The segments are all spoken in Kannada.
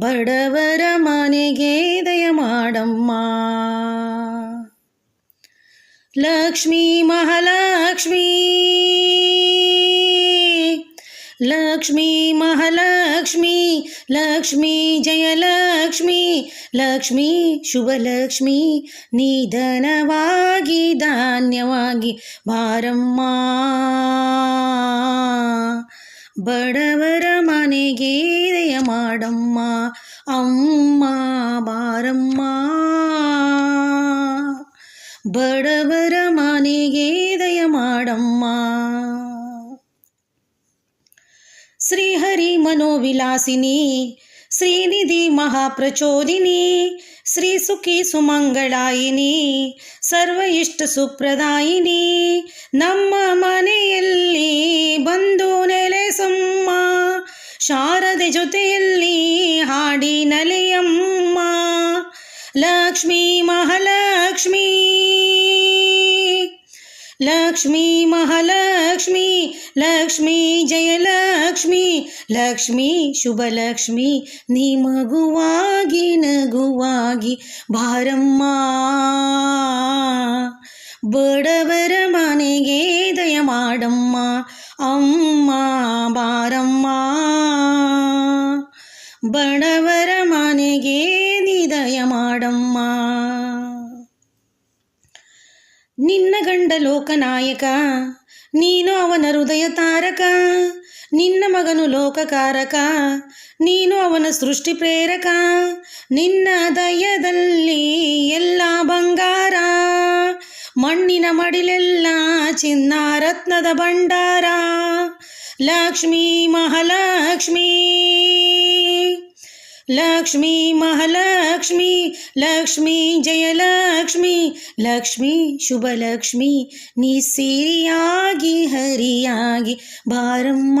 ಬಡವರ ಮನೆಗೆ ದಯ ಮಾಡಮ್ಮ. ಲಕ್ಷ್ಮೀ ಮಹಾಲಕ್ಷ್ಮೀ ಲಕ್ಷ್ಮೀ ಮಹಾಲಕ್ಷ್ಮೀ, ಲಕ್ಷ್ಮೀ ಜಯಲಕ್ಷ್ಮೀ, ಲಕ್ಷ್ಮೀ ಶುಭಲಕ್ಷ್ಮೀ, ನಿಧನವಾಗಿ ಧಾನ್ಯವಾಗಿ ಬಾರಮ್ಮ. ಬಡವರ ಮನೆಗೆ ದಯ ಮಾಡಮ್ಮ. ಅಮ್ಮ, ಬಾರಮ್ಮ. ಬಡವರ ಮನೆಗೆ ದಯ ಮಾಡಮ್ಮ. ಶ್ರೀಹರಿ ಮನೋವಿಲಾಸಿನಿ, ಶ್ರೀನಿಧಿ ಮಹಾಪ್ರಚೋದಿನಿ, ಶ್ರೀ ಸುಖಿ ಸುಮಂಗಳಾಯಿನಿ, ಸರ್ವ ಇಷ್ಟ ಸುಪ್ರದಾಯಿನಿ. ನಮ್ಮ ಮನೆಯಲ್ಲಿ ಬಂದು ಶಾರದೆ ಜೊತೆಯಲ್ಲಿ ಹಾಡಿ ನಲೆಯಮ್ಮ, ಲಕ್ಷ್ಮೀ ಮಹಾಲಕ್ಷ್ಮೀ ಲಕ್ಷ್ಮೀ ಮಹಾಲಕ್ಷ್ಮೀ, ಲಕ್ಷ್ಮೀ ಜಯಲಕ್ಷ್ಮೀ, ಲಕ್ಷ್ಮೀ ಶುಭಲಕ್ಷ್ಮೀ, ನೀ ಮಗುವಾಗಿ ನಗುವಾಗಿ ಭಾರಮ್ಮ ಬಡವರ ಮನೆಗೆ ದಯ ಮಾಡಮ್ಮ ಅಮ್ಮ ಬಾರಮ್ಮ, ಬಡವರ ಮನೆಗೆ ನಿದಯ ದಯ ಮಾಡಮ್ಮ. ನಿನ್ನ ಗಂಡ ಲೋಕನಾಯಕ, ನೀನು ಅವನ ಹೃದಯ ತಾರಕ. ನಿನ್ನ ಮಗನು ಲೋಕಕಾರಕ, ನೀನು ಅವನ ಸೃಷ್ಟಿ ಪ್ರೇರಕ. ನಿನ್ನ ದಯದಲ್ಲಿ ಎಲ್ಲ ಬಂಗಾರ ಮಣ್ಣಿನ ಮಡಿಲೆಲ್ಲ ಚಿನ್ನ ರತ್ನದ ಭಂಡಾರ. ಲಕ್ಷ್ಮೀ ಮಹಾಲಕ್ಷ್ಮೀ ಲಕ್ಷ್ಮೀ ಮಹಾಲಕ್ಷ್ಮೀ, ಲಕ್ಷ್ಮೀ ಜಯಲಕ್ಷ್ಮೀ, ಲಕ್ಷ್ಮೀ ಶುಭಲಕ್ಷ್ಮೀ, ನೀ ಸಿರಿಯಾಗಿ ಹರಿಯಾಗಿ ಬಾರಮ್ಮ.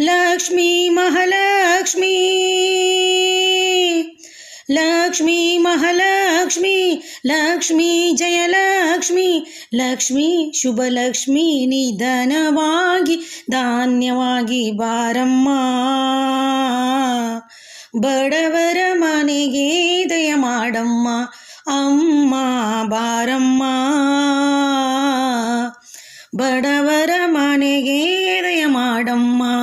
ಲಕ್ಷ್ಮೀ ಮಹಾಲಕ್ಷ್ಮೀ. ಲಕ್ಷ್ಮೀ ಮಹಾಲಕ್ಷ್ಮೀ, ಲಕ್ಷ್ಮೀ ಜಯಲಕ್ಷ್ಮೀ, ಲಕ್ಷ್ಮೀ ಶುಭಲಕ್ಷ್ಮೀ ನಿಧನವಾಗಿ ಧಾನ್ಯವಾಗಿ ಬಾರಮ್ಮ. ಬಡವರ ಮನೆಗೆ ದಯ ಮಾಡಮ್ಮ, ಅಮ್ಮ ಬಾರಮ್ಮ. కలవరమనే హృదయమాడమ్మా